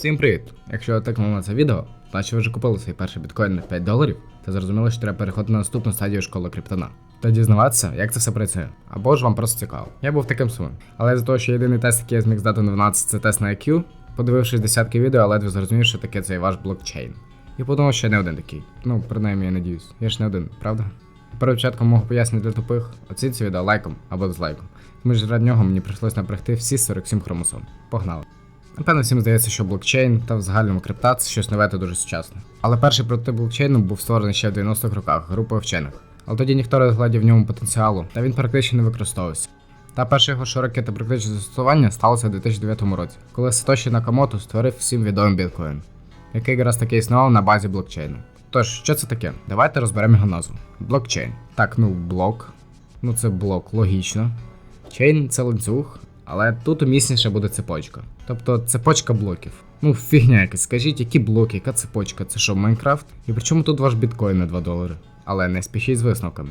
Всім привіт! Якщо ви тикнули на це відео, значить ви вже купили свій перший біткоін на 5 доларів, та зрозуміли, що треба переходити на наступну стадію школи криптона. Та дізнаватися, як це все працює. Або ж вам просто цікаво. Я був таким самим. Але з того, що єдиний тест, який я зміг здати на 12, це тест на IQ, подивившись десятки відео, я ледве зрозумів, що таке цей ваш блокчейн. І подумав, що я не один такий. Ну, принаймні, я надіюсь. Я ж не один, правда? Перед початком мого пояснення для тупих, оцініть це відео лайком або дизлайком. Тому що ради нього мені прийшлось напрягти всі 47 хромосом. Погнали. Напевно, всім здається, що блокчейн та в загальному крипта це щось нове та дуже сучасне. Але перший прототип блокчейну був створений ще в 90-х роках групою вчених. Але тоді ніхто не розглядів в ньому потенціалу, та він практично не використовувався. Та перше його широке та практичне застосування сталося у 2009 році, коли Сатоші Накамото створив всім відомий біткоін, який якраз таки існував на базі блокчейну. Тож, що це таке? Давайте розберемо його назву. Блокчейн. Так, ну блок. Ну це блок, логічно. Чейн це ланцюг, але тут умісніше буде цепочка. Тобто цепочка блоків. Ну, фігня якась, скажіть, які блоки, яка цепочка? Це що, Майнкрафт? І при чому тут ваш біткоін на 2 долари? Але не спішіть з висновками.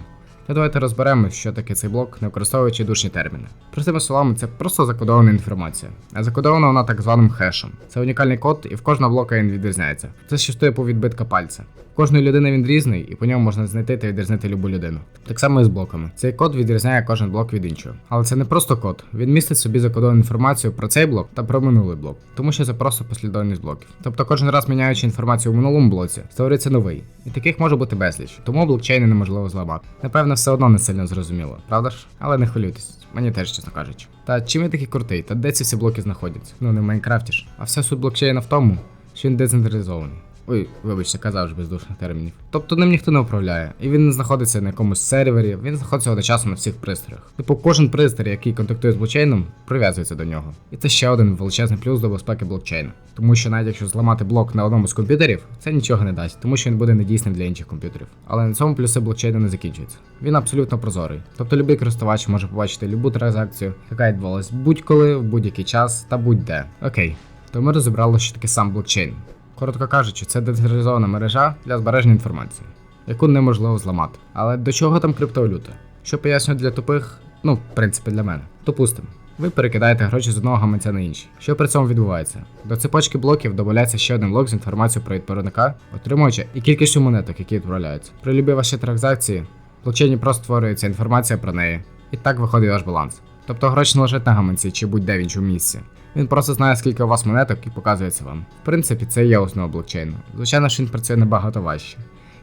Та давайте розберемо, що таке цей блок, не використовуючи душні терміни. Простими словами, це просто закодована інформація. А закодована вона так званим хешем. Це унікальний код, і в кожного блока він відрізняється. Це щось типу відбитка пальця. Кожної людини він різний, і по ньому можна знайти та відрізнити любу людину. Так само і з блоками. Цей код відрізняє кожен блок від іншого. Але це не просто код. Він містить собі закодовану інформацію про цей блок та про минулий блок, тому що це просто послідовність блоків. Тобто кожен раз міняючи інформацію в минулому блоці, створюється новий. І таких може бути безліч, тому блокчейни неможливо зламати. Напевно, все одно не сильно зрозуміло, правда ж? Але не хвилюйтесь, мені теж чесно кажучи. Та чим я такий крутий? Та де ці всі блоки знаходяться? Ну не в Майнкрафті ж. А вся суть блокчейна в тому, що він децентралізований. Ой, вибачте, казав ж бездушних термінів. Тобто ним ніхто не управляє, і він не знаходиться на якомусь сервері, він знаходиться одночасно на всіх пристроях. Типу, кожен пристрій, який контактує з блокчейном, прив'язується до нього. І це ще один величезний плюс до безпеки блокчейну. Тому що навіть якщо зламати блок на одному з комп'ютерів, це нічого не дасть, тому що він буде недійсним для інших комп'ютерів. Але на цьому плюси блокчейну не закінчуються. Він абсолютно прозорий. Тобто будь-який користувач може побачити любу транзакцію, яка відбувалась будь-коли, в будь-який час та будь-де. Окей, то ми розібрали, що таке сам блокчейн. Коротко кажучи, це децентралізована мережа для збереження інформації, яку неможливо зламати. Але до чого там криптовалюта? Що пояснюю для тупих, ну, в принципі, для мене. Допустимо, ви перекидаєте гроші з одного гаманця на інший. Що при цьому відбувається? До цепочки блоків додається ще один блок з інформацією про відправника, отримуючи і кількістю монеток, які відправляються. При любій вашій транзакції в блокчейні просто створюється інформація про неї. І так виходить ваш баланс. Тобто гроші не лежать на гаманці чи будь-де в іншому місці. Він просто знає, скільки у вас монеток і показує це вам. В принципі, це і є основа блокчейну. Звичайно, що він працює набагато важче.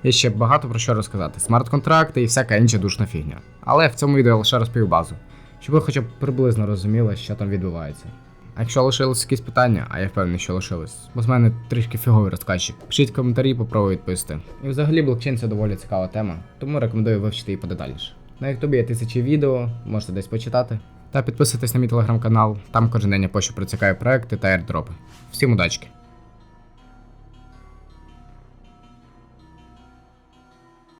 Є ще багато про що розказати: смарт-контракти і всяка інша душна фігня. Але в цьому відео лише розповів базу, щоб ви хоча б приблизно розуміли, що там відбувається. А якщо лишились якісь питання, а я впевнений, що лишились, бо з мене трішки фіговий розказчик, пишіть коментарі, попробую відповісти. І взагалі блокчейн це доволі цікава тема, тому рекомендую вивчити її подедальніше. На ютубі є тисячі відео, можете десь почитати. Та підписуйтесь на мій телеграм-канал, там кожен день я пощу про цікаві проекти та airdропи. Всім удачки!